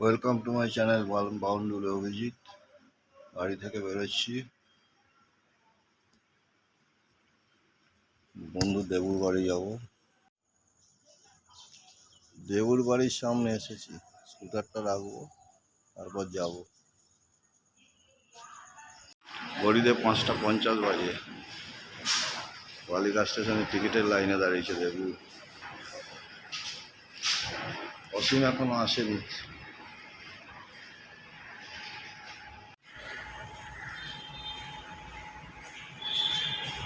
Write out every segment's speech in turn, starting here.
Welcome to my channel বাউন্ডুল অভিজিৎ বাড়ি থেকে বেরোচ্ছি বন্ধু দেবুর বাড়ি যাব দেবুর বাড়ির সামনে এসেছি স্কুটারটা রাখব তারপর যাব ঘড়িতে পাঁচটা পঞ্চাশ বাজে বালিকা স্টেশনে টিকিটের লাইনে দাঁড়িয়েছে দেবু অসীম এখনও আসেনি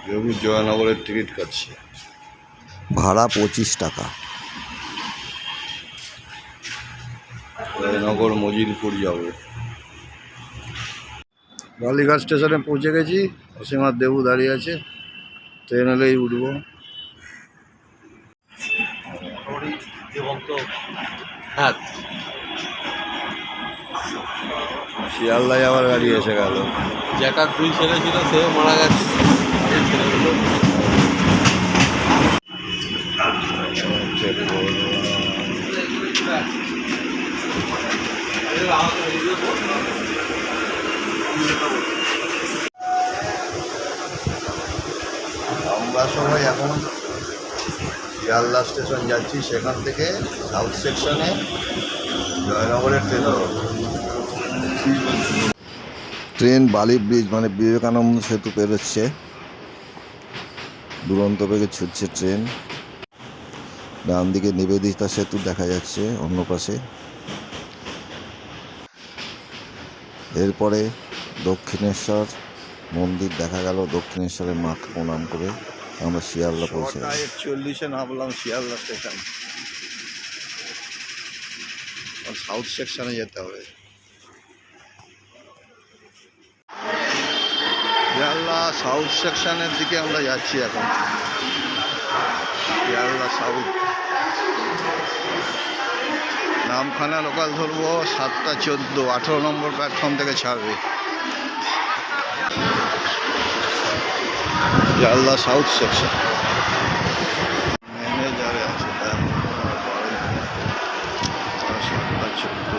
দেবু জয়নগরের টিকিট কাটছে। ভাড়া পঁচিশ টাকা। জয়নগর মজিলপুর যাব। বালিঘাট স্টেশনে পৌঁছে গেছি অসীমার দেবু দাঁড়িয়ে আছে ট্রেন এলেই উঠবো। হ্যাঁ। শিয়ালদা যাওয়ার গাড়ি এসে গেল। যেটার দুই ছেলে ছিল সেও মারা গেছে। আমরা সবাই এখন শিয়ালদা স্টেশন যাচ্ছি, সেখান থেকে সাউথ সেকশনে জয়নগরের ট্রেন ট্রেন বালি ব্রিজ মানে বিবেকানন্দ সেতু পেরোচ্ছে। দুরন্ত বেগে ছুটছে ট্রেন। ডান দিকে নিবেদিতা সেতু দেখা যাচ্ছে অন্য পাশে। এরপরে দক্ষিণেশ্বর মন্দির দেখা গেল। দক্ষিণেশ্বরের মাকে প্রণাম করে আমরা শিয়ালদা পৌঁছে। একচল্লিশে নামলাম শিয়ালদা স্টেশন। সাউথ সেকশনে যেতে হবে। শিয়ালদা সাউথ সেকশনের দিকে আমরা যাচ্ছি এখন। শিয়ালদা সাউথ। নামখানা লোকাল ধরবো, সাতটা চোদ্দ, আঠেরো নম্বর প্ল্যাটফর্ম থেকে ছাড়বে। Sealdah south section. ম্যানেজারে আছে সাতটা চোদ্দ।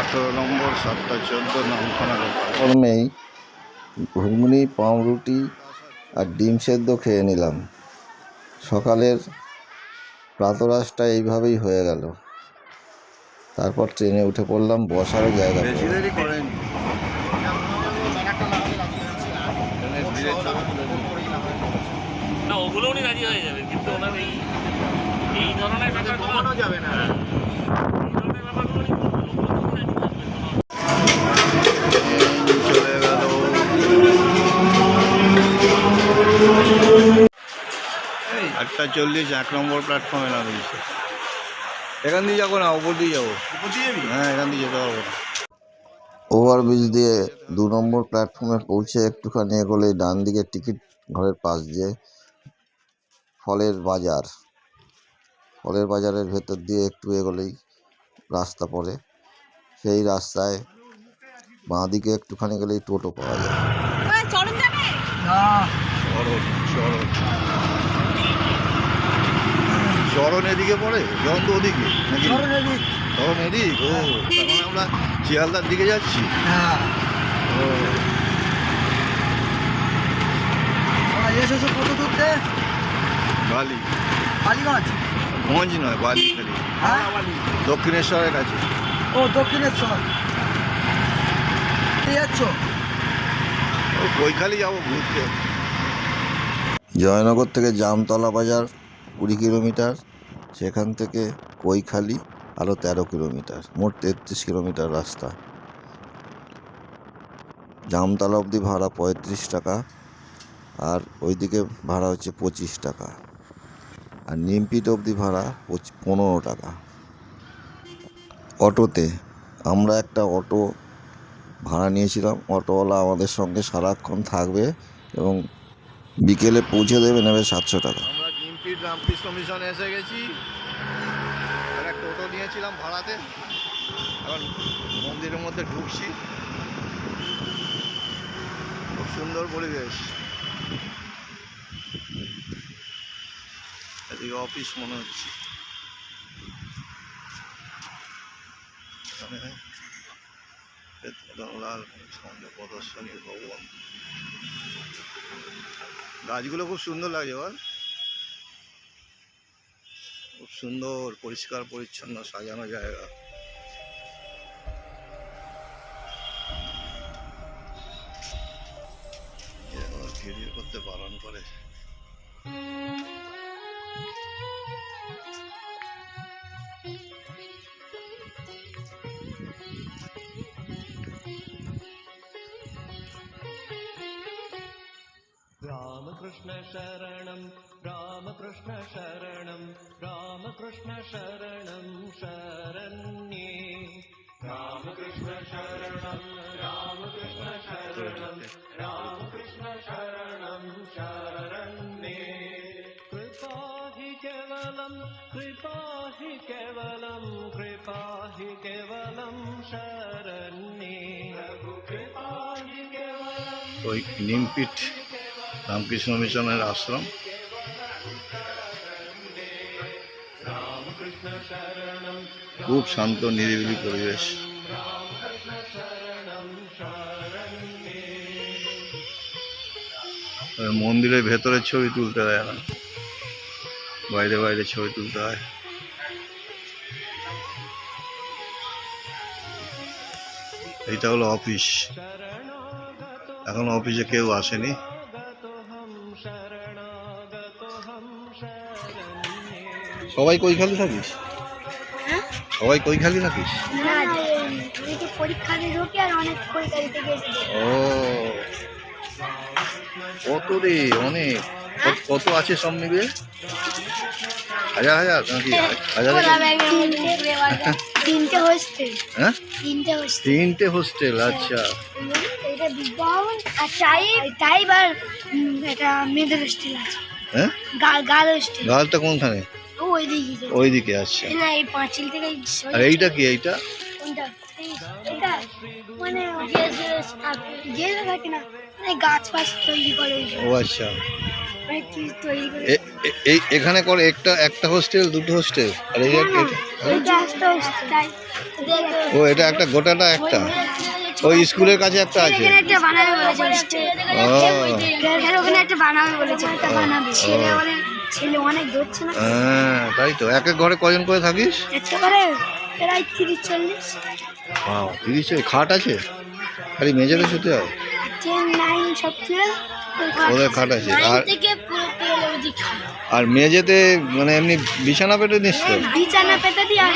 আঠেরো নম্বর, সাতটা চোদ্দ, নামখানা লোকাল। ঘুগনি পাউরুটি আর ডিম সেদ্ধ খেয়ে নিলাম। সকালের প্রাতরাশটা এইভাবেই হয়ে গেল। তারপর ট্রেনে উঠে পড়লাম বসারও জায়গা ওগুলো উনি রাজি হয়ে যাবে কিন্তু ওনার এই এই ধরনের যাবে না। চল্লিশ এক নম্বর প্ল্যাটফর্মে নামিয়েছে এখান দিয়ে যাব না ওপর দিয়ে যাব। হ্যাঁ এখান দিয়ে যেতে পারব না ওভারব্রিজ দিয়ে দু নম্বর প্ল্যাটফর্মে পৌঁছে একটুখানি এগোলেই ডান দিকে টিকিট ঘরের পাশ দিয়ে ফলের বাজার। ফলের বাজারের ভেতর দিয়ে একটু এগোলেই রাস্তা পড়ে। সেই রাস্তায় বাঁ দিকে একটুখানি গেলেই টোটো পাওয়া যায়। চরণ চরণ চরণ চরণ এদিকে পড়ে? জন তো ওদিকে নাকি? চরণ এদিক। ও তার মানে আমরা শিয়ালদার দিকে যাচ্ছি। ও। এসেছ কত দূরতে বালি। বালিগঞ্জ? গঞ্জ নয় বালি খালি। হ্যাঁ? দক্ষিণেশ্বরের কাছে। ও দক্ষিণেশ্বর। যাচ্ছ? ও বৈখালি যাব ঘুরতে। জয়নগর থেকে জামতলা বাজার। কুড়ি কিলোমিটার, সেখান থেকে কৈখালি আরও তেরো কিলোমিটার, মোট তেত্রিশ কিলোমিটার রাস্তা। জামতলা অবধি ভাড়া পঁয়ত্রিশ টাকা আর ওইদিকে ভাড়া হচ্ছে পঁচিশ টাকা। আর নিমপিট অবধি ভাড়া পনেরো টাকা। অটোতে আমরা একটা অটো ভাড়া নিয়েছিলাম। অটোওয়ালা আমাদের সঙ্গে সারাক্ষণ থাকবে এবং বিকেলে পৌঁছে দেবে, নেবে সাতশো টাকা। রামকৃষ্ণ মিশনে এসে গেছি। একটা টোটো নিয়েছিলাম ভাড়াতে। এখন মন্দিরের মধ্যে ঢুকছি। খুব সুন্দর পরিবেশ। এদিকে অফিস মনে হচ্ছে। প্রদর্শনী ভবন গাছগুলো খুব সুন্দর লাগছে বল। সুন্দর পরিষ্কার পরিচ্ছন্ন সাজানো জায়গা। করতে বারণ করে। ശരണം രാമകൃഷ്ണ ശരണം രാമകൃഷ്ണ ശരണം ശരണ്യേ. രാമകൃഷ്ണ ശരണം രാമകൃഷ്ണ ശരണം രാമകൃഷ്ണ ശരണം ശരണ്യേ. കൃപാഹി കേവലം കൃപാഹി കേവലം കൃപാഹി കേവലം ശരണ്യേ. കൃപാഹി കേവലം ഇനിയും പിറ്റ്. রামকৃষ্ণ মিশনের আশ্রম। খুব শান্ত, নিরিবিলি পরিবেশ। মন্দিরের ভেতরে ছবি তুলতে দেয় না। বাইরে বাইরে ছবি তুলতে হয়। এইটা হলো অফিস। এখন অফিসে কেউ আসেনি। সবাই কই খালি থাকিস? সবাই কই খালি থাকিস? ও কত রে অনেক। কত- আছে সব মিলিয়ে? হাজার হাজার নাকি? হাজার তিনটে হোস্টেল। হ্যাঁ? তিনটে হোস্টেল। আচ্ছা। এটা বিদ্যাভবন আর টাই টাইব এটা মেয়েদের হোস্টেল আছে। হ্যাঁ? Girl girl hostel. গালটা কোনখানে? ওইদিকে আচ্ছা। না এই পাঁচিল থেকে আর এইটা কি এইটা? এটা মানে গেলে থাকে না মানে গাছ ফাছ তৈরি করে ও আচ্ছা। মানে এই এখানে করে একটা একটা হোস্টেল দুটো হোস্টেল আর এই ও এটা একটা গোটাটা একটা? ওই স্কুলের কাছে একটা আছে? বলেছে ওখানে একটা বানাবে বলেছে। একটা বানাবে ছেলে অনেক ধরছে না হ্যাঁ তাই তো। এক এক ঘরে কজন করে থাকিস? একটা প্রায় তিরিশ চল্লিশ। বাহ তিরিশ খাট আছে? খালি মেঝেতে শুতে হয়? নাইন সব ওদের খাট আছে। আর আর মেঝেতে মানে এমনি বিছানা পেটে নিস তো? বিছানা পেতে আর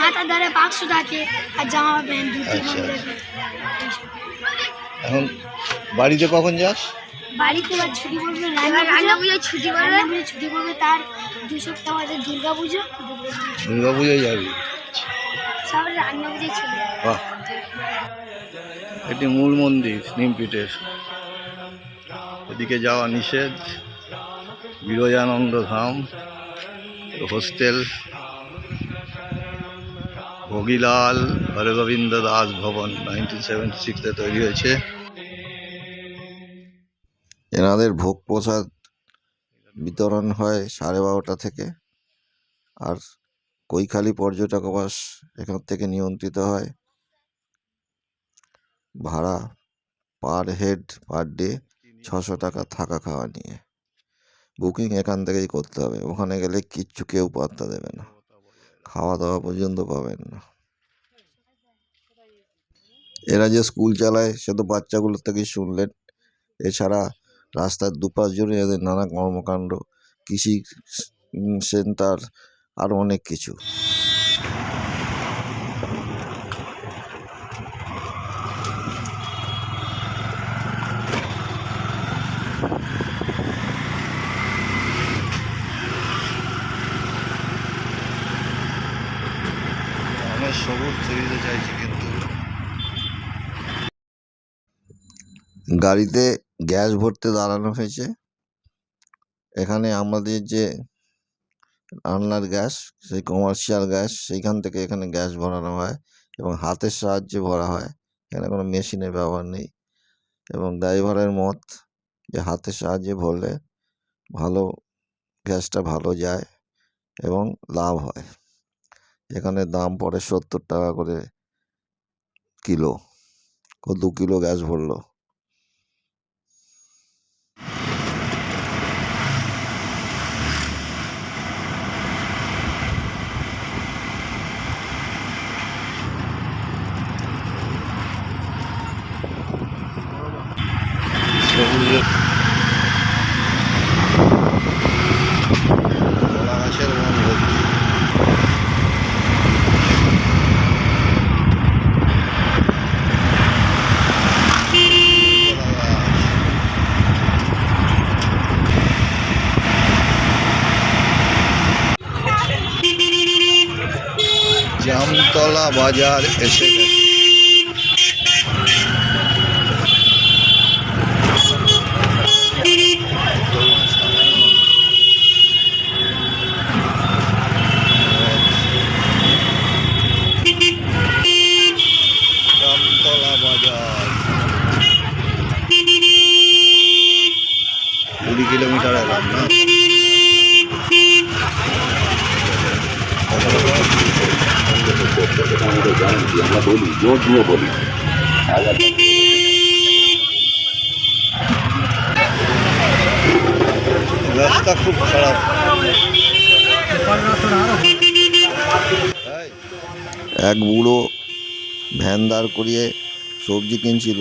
মাথা ধরে বাক্স থাকে আর জামা প্যান্ট আচ্ছা, এখন বাড়িতে কখন যাস? বাড়িতে এবার ছুটি পড়বে রান্না পুজো। ছুটি পড়বে। রান্না পুজো ছুটি পড়বে তার দু সপ্তাহ বাদে দুর্গা পুজো দুর্গা পুজোয় যাবি? সব রান্না পুজো চলে যাবে। এটি মূল মন্দির নিমপিঠের। এদিকে যাওয়া নিষেধ। Birajananda Dham hostel. Bhogilal Hargovind Das Bhavan nineteen seventy সিক্সে তৈরি হয়েছে। এনাদের ভোগ প্রসাদ বিতরণ হয় সাড়ে বারোটা থেকে। আর কৈখালি পর্যটক আবাস এখান থেকে নিয়ন্ত্রিত হয়। ভাড়া পার হেড পার ডে ছশো টাকা থাকা খাওয়া নিয়ে। বুকিং এখান থেকেই করতে হবে। ওখানে গেলে কিচ্ছু কেউ পাত্তা দেবে না। খাওয়া দাওয়া পর্যন্ত পাবেন না। এরা যে স্কুল চালায়, সে তো বাচ্চাগুলোর থেকেই শুনলেন। এছাড়া রাস্তার দুপাশ জুড়ে এদের নানা কর্মকাণ্ড কৃষি সেন্টার আরও অনেক কিছু। সবুজ চাইছি কিন্তু। গাড়িতে গ্যাস ভরতে দাঁড়ানো হয়েছে। এখানে আমাদের যে রান্নার গ্যাস, সেই কমার্শিয়াল গ্যাস, সেইখান থেকে এখানে গ্যাস ভরানো হয় এবং হাতের সাহায্যে ভরা হয়। এখানে কোনো মেশিনের ব্যবহার নেই এবং ড্রাইভারের মত যে হাতের সাহায্যে ভরলে ভালো গ্যাসটা ভালো যায় এবং লাভ হয়। এখানে দাম পড়ে সত্তর টাকা করে কিলো। ও দু কিলো গ্যাস ভরলো সবুজে কলা গাছের বন ভর্তি কলা গাছ। জামতলা বাজার এসে গেছে জামতলা বাজার কুড়ি কিলোমিটার এলাম না রাস্তা খুব খারাপ। এক বুড়ো ভ্যান দাঁড় করিয়ে সবজি কিনছিল।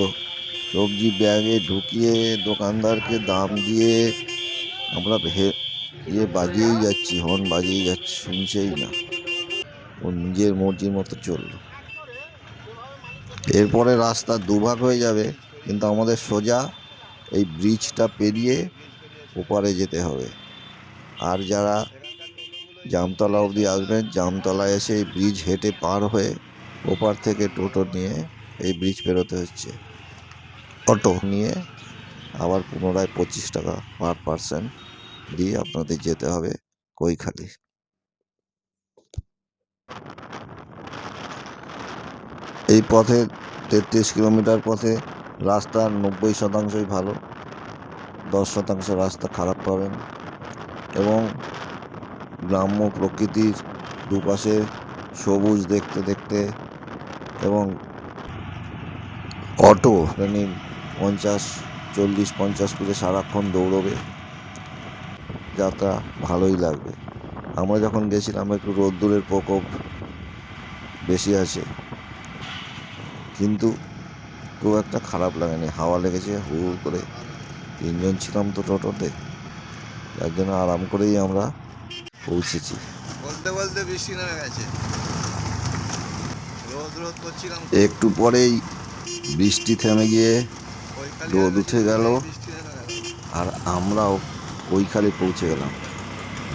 সবজি ব্যাগে ঢুকিয়ে দোকানদারকে দাম দিয়ে আমরা ভে ইয়ে বাজিয়েই যাচ্ছি হর্ন বাজিয়েই যাচ্ছি শুনছেই না। ও নিজের মর্জির মতো চলল। এরপরে রাস্তা দুভাগ হয়ে যাবে, কিন্তু আমাদের সোজা এই ব্রিজটা পেরিয়ে ওপারে যেতে হবে। আর যারা জামতলা অবধি আসবেন জামতলা এসে এই ব্রিজ হেঁটে পার হয়ে ওপার থেকে টোটো নিয়ে এই ব্রিজ পেরোতে হচ্ছে। অটো নিয়ে আবার পুনরায় পঁচিশ টাকা পার পার্সন দিয়ে আপনাদের যেতে হবে কৈখালি। এই পথে তেত্রিশ কিলোমিটার পথে রাস্তার নব্বই শতাংশই ভালো। দশ শতাংশ রাস্তা খারাপ পাবেন এবং গ্রাম্য প্রকৃতির দুপাশে সবুজ দেখতে দেখতে এবং অটো ট্রেনিং পঞ্চাশ, চল্লিশ, পঞ্চাশ করে সারাক্ষণ দৌড়বে। যাত্রা ভালোই লাগবে। আমরা যখন গেছিলাম, একটু রোদ্দুরের প্রকোপ বেশি আছে। কিন্তু খুব একটা খারাপ লাগেনি। হাওয়া লেগেছে হু হু করে। তিনজন ছিলাম তো টোটোতে। যার জন্য আরাম করেই আমরা পৌঁছেছি। বলতে বলতে বৃষ্টি নেমে গেছে। রোদ রোদ করছিলাম একটু পরেই বৃষ্টি থেমে গিয়ে রোদ উঠে গেল। গেল। আর আমরাও ওইখানে পৌঁছে গেলাম।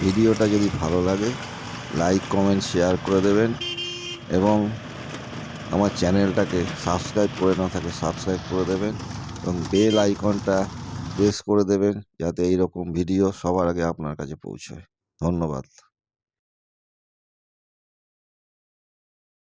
ভিডিওটা যদি ভালো লাগে লাইক কমেন্ট শেয়ার করে দেবেন। এবং আমার চ্যানেলটাকে সাবস্ক্রাইব করে না থাকে সাবস্ক্রাইব করে দেবেন এবং বেল আইকনটা প্রেস করে দেবেন যাতে এইরকম ভিডিও সবার আগে আপনার কাছে পৌঁছয়। ধন্যবাদ।